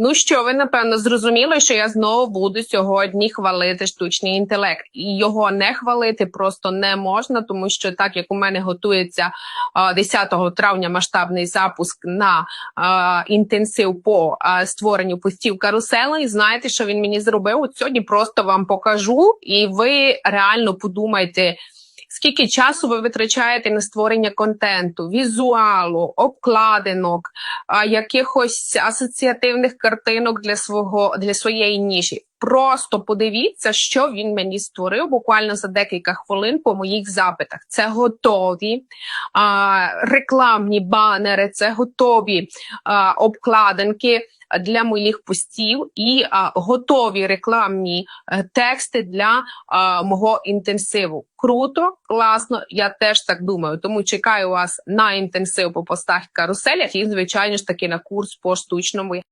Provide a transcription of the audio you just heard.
Ну що, ви напевно зрозуміли, що я знову буду сьогодні хвалити штучний інтелект, і його не хвалити просто не можна, тому що так як у мене готується 10 травня масштабний запуск на інтенсив по створенню постів карусели, знаєте, що він мені зробив? От сьогодні просто вам покажу, і ви реально подумайте. Скільки часу ви витрачаєте на створення контенту, візуалу, обкладинок, якихось асоціативних картинок для свого для своєї ніші? Просто подивіться, що він мені створив буквально за декілька хвилин по моїх запитах. Це готові а, рекламні банери, це готові а, обкладинки для моїх постів і а, готові рекламні е, тексти для а, мого інтенсиву. Круто, класно. Я теж так думаю. Тому чекаю вас на інтенсив по постах і каруселях і, звичайно ж таки, на курс по штучному